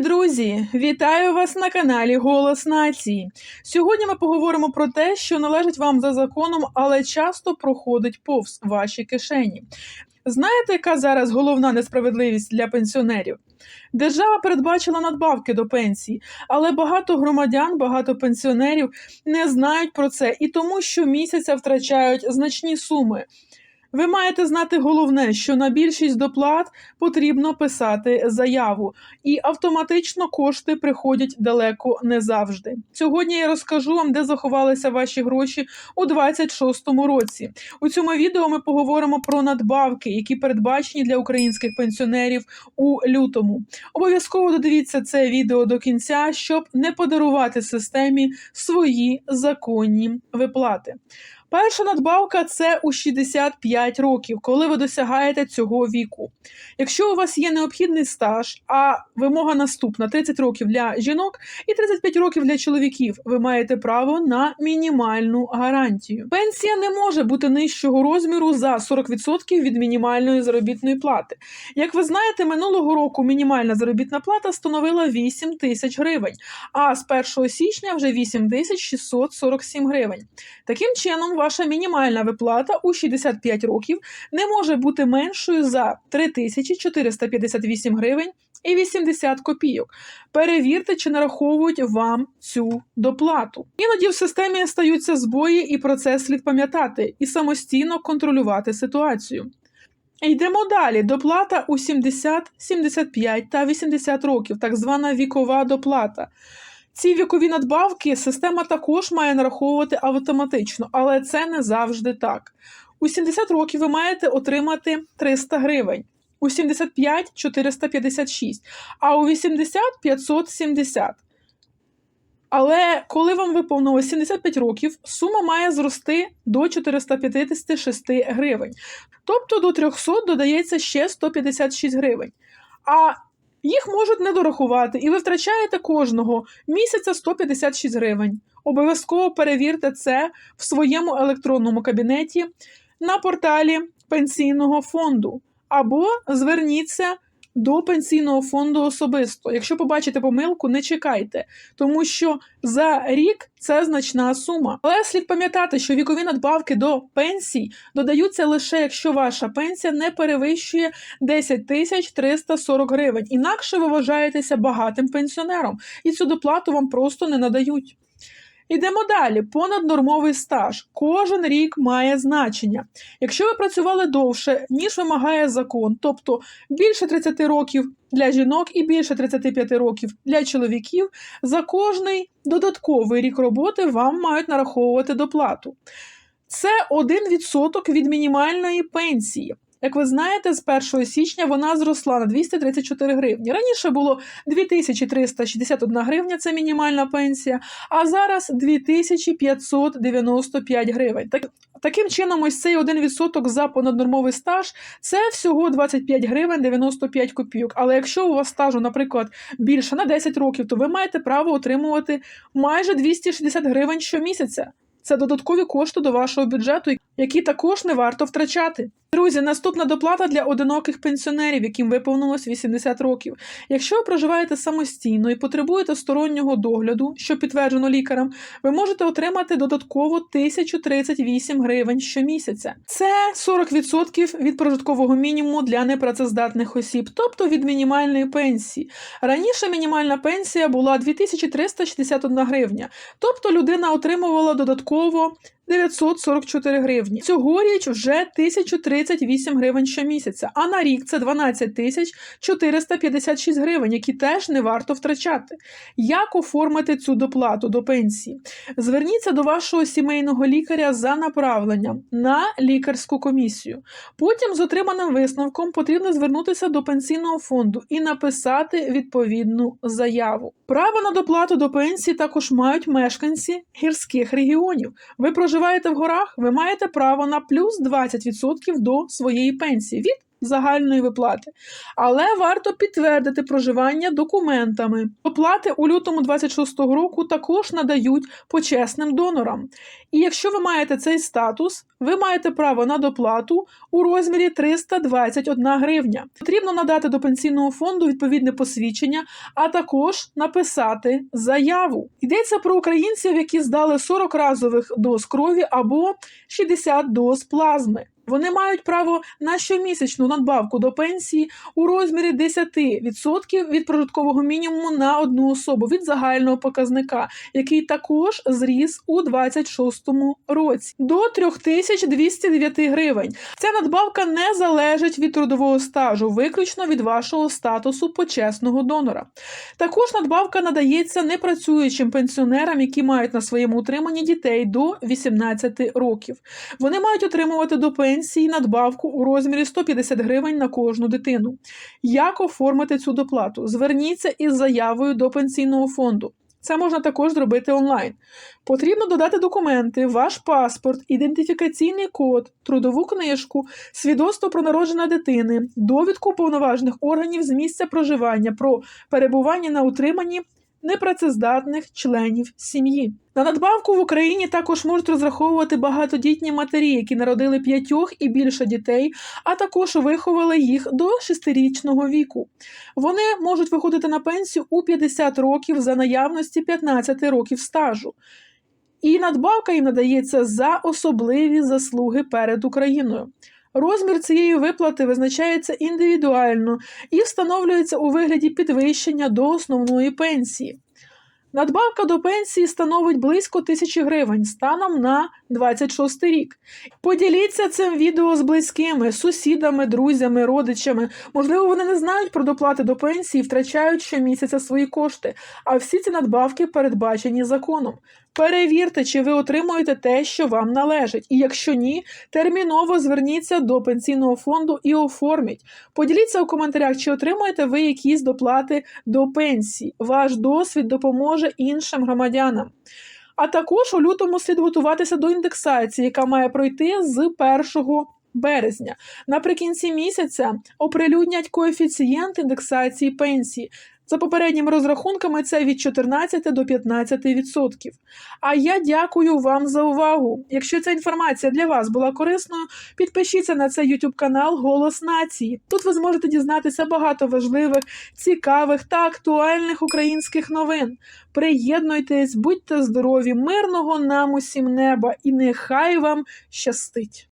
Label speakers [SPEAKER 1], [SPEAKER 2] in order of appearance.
[SPEAKER 1] Друзі, вітаю вас на каналі Голос Нації. Сьогодні ми поговоримо про те, що належить вам за законом, але часто проходить повз ваші кишені. Знаєте, яка зараз головна несправедливість для пенсіонерів? Держава передбачила надбавки до пенсії, але багато громадян, багато пенсіонерів не знають про це і тому щомісяця втрачають значні суми. Ви маєте знати головне, що на більшість доплат потрібно писати заяву, і автоматично кошти приходять далеко не завжди. Сьогодні я розкажу вам, де заховалися ваші гроші у 26-му році. У цьому відео ми поговоримо про надбавки, які передбачені для українських пенсіонерів у лютому. Обов'язково додивіться це відео до кінця, щоб не подарувати системі свої законні виплати. Перша надбавка це у 65 років, коли ви досягаєте цього віку. Якщо у вас є необхідний стаж, а вимога наступна 30 років для жінок і 35 років для чоловіків, ви маєте право на мінімальну гарантію. Пенсія не може бути нижчого розміру за 40% від мінімальної заробітної плати. Як ви знаєте, минулого року мінімальна заробітна плата становила 8 тисяч гривень, а з 1 січня вже 8 тисяч 647 гривень. Таким чином, ваша мінімальна виплата у 65 років не може бути меншою за 3458 гривень і 80 копійок. Перевірте, чи нараховують вам цю доплату. Іноді в системі стаються збої, і про це слід пам'ятати і самостійно контролювати ситуацію. Йдемо далі. Доплата у 70, 75 та 80 років, так звана вікова доплата. Ці вікові надбавки система також має нараховувати автоматично, але це не завжди так. У 70 років ви маєте отримати 300 гривень, у 75 456, а у 80 570. Але коли вам виповнилось 75 років, сума має зрости до 456 гривень. Тобто до 300 додається ще 156 гривень. А їх можуть не дорахувати, і ви втрачаєте кожного місяця 156 гривень. Обов'язково перевірте це в своєму електронному кабінеті на порталі пенсійного фонду, або зверніться до пенсійного фонду особисто. Якщо побачите помилку, не чекайте, тому що за рік це значна сума. Але слід пам'ятати, що вікові надбавки до пенсій додаються лише якщо ваша пенсія не перевищує 10 тисяч 340 гривень. Інакше ви вважаєтеся багатим пенсіонером, і цю доплату вам просто не надають. Йдемо далі. Понаднормовий стаж. Кожен рік має значення. Якщо ви працювали довше, ніж вимагає закон, тобто більше 30 років для жінок і більше 35 років для чоловіків, за кожний додатковий рік роботи вам мають нараховувати доплату. Це 1% від мінімальної пенсії. Як ви знаєте, з 1 січня вона зросла на 234 гривні. Раніше було 2361 гривня, це мінімальна пенсія, а зараз 2595 гривень. Так, таким чином, ось цей 1% за понаднормовий стаж це всього 25 гривень 95 копійок. Але якщо у вас стажу, наприклад, більше на 10 років, то ви маєте право отримувати майже 260 гривень щомісяця. Це додаткові кошти до вашого бюджету, які також не варто втрачати. Друзі, наступна доплата для одиноких пенсіонерів, яким виповнилось 80 років. Якщо ви проживаєте самостійно і потребуєте стороннього догляду, що підтверджено лікарем, ви можете отримати додатково 1038 гривень щомісяця. Це 40% від прожиткового мінімуму для непрацездатних осіб, тобто від мінімальної пенсії. Раніше мінімальна пенсія була 2361 гривня, тобто людина отримувала додатково 944 гривні. Цьогоріч вже 1038 гривень щомісяця, а на рік це 12 тисяч 456 гривень, які теж не варто втрачати. Як оформити цю доплату до пенсії? Зверніться до вашого сімейного лікаря за направленням на лікарську комісію. Потім з отриманим висновком потрібно звернутися до пенсійного фонду і написати відповідну заяву. Право на доплату до пенсії також мають мешканці гірських регіонів. Ви проживаєте в горах, ви маєте право на плюс 20% до своєї пенсії. Від загальної виплати. Але варто підтвердити проживання документами. Оплати у лютому 26-го року також надають почесним донорам. І якщо ви маєте цей статус, ви маєте право на доплату у розмірі 321 гривня. Потрібно надати до пенсійного фонду відповідне посвідчення, а також написати заяву. Йдеться про українців, які здали 40 разових доз крові або 60 доз плазми. Вони мають право на щомісячну надбавку до пенсії у розмірі 10% від прожиткового мінімуму на одну особу від загального показника, який також зріс у 26-му році до 3209 гривень. Ця надбавка не залежить від трудового стажу, виключно від вашого статусу почесного донора. Також надбавка надається непрацюючим пенсіонерам, які мають на своєму утриманні дітей до 18 років. Вони мають отримувати до пенсії надбавку у розмірі 150 гривень на кожну дитину. Як оформити цю доплату? Зверніться із заявою до пенсійного фонду. Це можна також зробити онлайн. Потрібно додати документи, ваш паспорт, ідентифікаційний код, трудову книжку, свідоцтво про народження дитини, довідку повноважних органів з місця проживання про перебування на утриманні непрацездатних членів сім'ї. На надбавку в Україні також можуть розраховувати багатодітні матері, які народили п'ятьох і більше дітей, а також виховали їх до шестирічного віку. Вони можуть виходити на пенсію у 50 років за наявності 15 років стажу. І надбавка їм надається за особливі заслуги перед Україною. Розмір цієї виплати визначається індивідуально і встановлюється у вигляді підвищення до основної пенсії. Надбавка до пенсії становить близько тисячі гривень станом на 26 рік. Поділіться цим відео з близькими, сусідами, друзями, родичами. Можливо, вони не знають про доплати до пенсії, втрачають щомісяця свої кошти, а всі ці надбавки передбачені законом. Перевірте, чи ви отримуєте те, що вам належить, і якщо ні, терміново зверніться до пенсійного фонду і оформіть. Поділіться у коментарях, чи отримуєте ви якісь доплати до пенсії. Ваш досвід допоможе іншим громадянам. А також у лютому слід готуватися до індексації, яка має пройти з 1 березня. Наприкінці місяця оприлюднять коефіцієнт індексації пенсії. За попередніми розрахунками, це від 14 до 15%. А я дякую вам за увагу. Якщо ця інформація для вас була корисною, підпишіться на цей YouTube канал Голос Нації. Тут ви зможете дізнатися багато важливих, цікавих та актуальних українських новин. Приєднуйтесь, будьте здорові, мирного нам усім неба і нехай вам щастить!